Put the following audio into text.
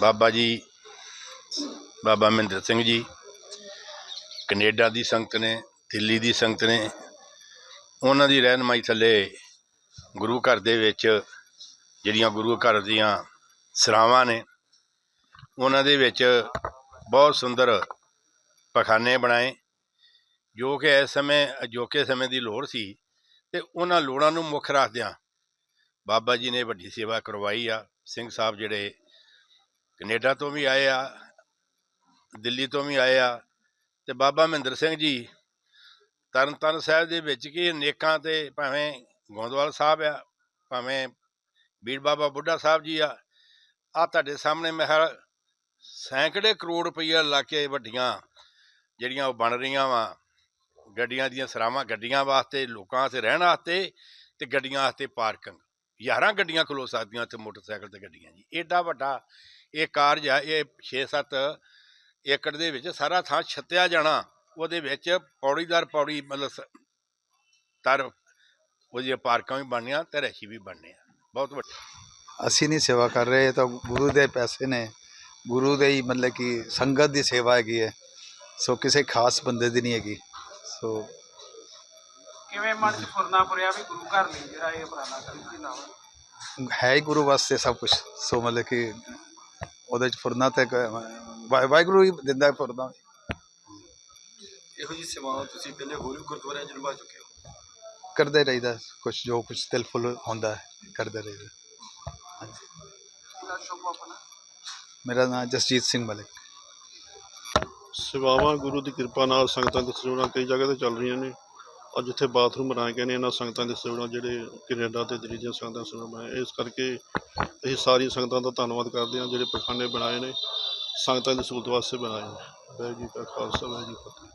ਬਾਬਾ ਜੀ, ਬਾਬਾ Mahinder Singh ji, Canada ਦੀ ਸੰਗਤ ਨੇ, ਦਿੱਲੀ ਦੀ ਸੰਗਤ ਨੇ, ਉਹਨਾਂ ਦੀ ਰਹਿਨਮਾਈ ਥੱਲੇ ਗੁਰੂ ਘਰ ਦੇ ਵਿੱਚ ਜਿਹੜੀਆਂ ਗੁਰੂ ਘਰ ਦੀਆਂ ਸਰਾਵਾਂ ਨੇ, ਉਹਨਾਂ ਦੇ ਵਿੱਚ ਬਹੁਤ ਸੁੰਦਰ ਪਖਾਨੇ ਬਣਾਏ, ਜੋ ਕਿ ਇਸ ਸਮੇਂ ਅਜੋਕੇ ਸਮੇਂ ਦੀ ਲੋੜ ਸੀ ਤੇ ਉਹਨਾਂ ਲੋੜਾਂ ਨੂੰ ਮੁੱਖ ਰੱਖਦਿਆਂ ਬਾਬਾ ਜੀ ਨੇ ਵੱਡੀ ਸੇਵਾ ਕਰਵਾਈ ਆ, ਸਿੰਘ ਸਾਹਿਬ ਜਿਹੜੇ ਕੈਨੇਡਾ ਤੋਂ ਵੀ ਆਏ ਆ, ਦਿੱਲੀ ਤੋਂ ਵੀ ਆਏ ਆ ਤੇ ਬਾਬਾ ਮਹਿੰਦਰ ਸਿੰਘ ਜੀ ਤਰਨਤਾਰਨ ਸਾਹਿਬ ਦੇ ਵਿੱਚ ਕੀ ਨੇਕਾਂ ਤੇ ਭਾਵੇਂ ਗੋਂਦਵਾਲ ਸਾਹਿਬ ਆ, ਭਾਵੇਂ ਬੀੜ ਬਾਬਾ ਬੁੱਢਾ ਸਾਹਿਬ ਜੀ ਆ ਆ ਤੁਹਾਡੇ ਸਾਹਮਣੇ ਮਹਿਲ ਸੈਂਕੜੇ ਕਰੋੜ ਰੁਪਈਆ ਲਾ ਕੇ ਵੱਡੀਆਂ ਜਿਹੜੀਆਂ ਉਹ ਬਣ ਰਹੀਆਂ ਵਾ, ਗੱਡੀਆਂ ਦੀਆਂ ਸਰਾਵਾਂ, ਗੱਡੀਆਂ ਵਾਸਤੇ, ਲੋਕਾਂ ਵਾਸਤੇ ਰਹਿਣ ਵਾਸਤੇ ਤੇ ਗੱਡੀਆਂ ਵਾਸਤੇ ਪਾਰਕਿੰਗ। 11 ਗੱਡੀਆਂ ਖਲੋ ਸਕਦੀਆਂ ਉੱਥੇ ਮੋਟਰਸਾਈਕਲ ਤੇ ਗੱਡੀਆਂ ਜੀ। ਐਡਾ ਵੱਡਾ ਇਹ ਕਾਰਜ ਆ, ਇਹ 6-7 ਏਕੜ ਦੇ ਵਿੱਚ ਸਾਰਾ ਥਾਂ ਛੱਤਿਆ ਜਾਣਾ, ਉਹਦੇ ਵਿੱਚ ਪੌੜੀਦਾਰ ਪੌੜੀ ਮਤਲਬ ਸ- ਤਰ ਉਹਦੀਆਂ ਪਾਰਕਾਂ ਵੀ ਬਣਨੀਆਂ ਤੇ ਰੈਸ਼ੀ ਵੀ ਬਣਨੇ ਆ। ਬਹੁਤ ਵੱਡਾ। ਅਸੀਂ ਨਹੀਂ ਸੇਵਾ ਕਰ ਰਹੇ ਤਾਂ ਗੁਰੂ ਦੇ ਪੈਸੇ ਨੇ। ਗੁਰੂ ਦੇ ਹੀ ਮਤਲਬ ਕਿ ਸੰਗਤ ਦੀ ਸੇਵਾ ਹੈਗੀ ਹੈ। ਸੋ ਕਿਸੇ ਖਾਸ ਬੰਦੇ ਦੀ ਨਹੀਂ ਹੈਗੀ। ਸੋ ਕਿਵੇਂ ਮਨ ਚ ਫੁਰਨਾ ਪੁਰਿਆ ਵੀ ਗੁਰੂ ਘਰ ਲਈ ਜਿਹੜਾ ਇਹ ਉਪਰਾਲਾ ਕਰਨ ਦੀ ਲਾਵਾ ਹੈ? ਹੀ ਗੁਰੂ ਵਾਸਤੇ ਸਭ ਕੁਝ ਸੋ ਮਤਲਬ ਕਿ ਉਹਦੇ ਚ ਫੁਰਨਾ ਤੇ ਵਾਹਿਗੁਰੂ ਹੀ ਦਿੰਦਾ ਫੁਰਨਾ। ਇਹੋ ਜੀ ਸੇਵਾਵਾਂ ਤੁਸੀਂ ਪਹਿਲੇ ਹੋਰ ਵੀ ਗੁਰਦੁਆਰਿਆਂ 'ਚ ਨਿਭਾ ਚੁੱਕੇ ਹੋ? ਕਰਦੇ ਰਹੀਦਾ ਕੁਝ ਜੋ ਕੁਝ ਦਿਲ ਫੁੱਲ ਹੁੰਦਾ ਹੈ ਕਰਦੇ ਰਹੀਦਾ। ਮੇਰਾ ਨਾਮ ਜਸਜੀਤ ਸਿੰਘ ਮਲਿਕ। ਸੇਵਾਵਾਂ ਗੁਰੂ ਦੀ ਕਿਰਪਾ ਨਾਲ ਸੰਗਤਾਂ ਦੇ ਸੇਵਨਾਂ ਕਈ ਜਗ੍ਹਾ ਤੇ ਚੱਲ ਰਹੀਆਂ ਨੇ। ਔਰ ਜਿੱਥੇ ਬਾਥਰੂਮ ਬਣਾਏ ਗਏ ਨੇ, ਇਹਨਾਂ ਸੰਗਤਾਂ ਦੇ ਸੇਵਨਾਂ ਜਿਹੜੇ ਕੈਨੇਡਾ ਤੇ ਦਿੱਲੀ ਦੀਆਂ ਸੰਗਤਾਂ ਦੇ ਸੇਵਨਾਂ ਬਣਾਏ। ਇਸ ਕਰਕੇ ਅਸੀਂ ਸਾਰੀਆਂ ਸੰਗਤਾਂ ਦਾ ਧੰਨਵਾਦ ਕਰਦੇ ਹਾਂ, ਜਿਹੜੇ ਪਖਾਨੇ ਬਣਾਏ ਨੇ, ਸੰਗਤਾਂ ਦੀ ਸਹੂਲਤ ਵਾਸਤੇ ਬਣਾਏ ਨੇ। ਵਾਹਿਗੁਰੂ ਜੀ ਕਾ ਖਾਲਸਾ, ਵਾਹਿਗੁਰੂ ਜੀ ਕੀ ਫਤਿਹ।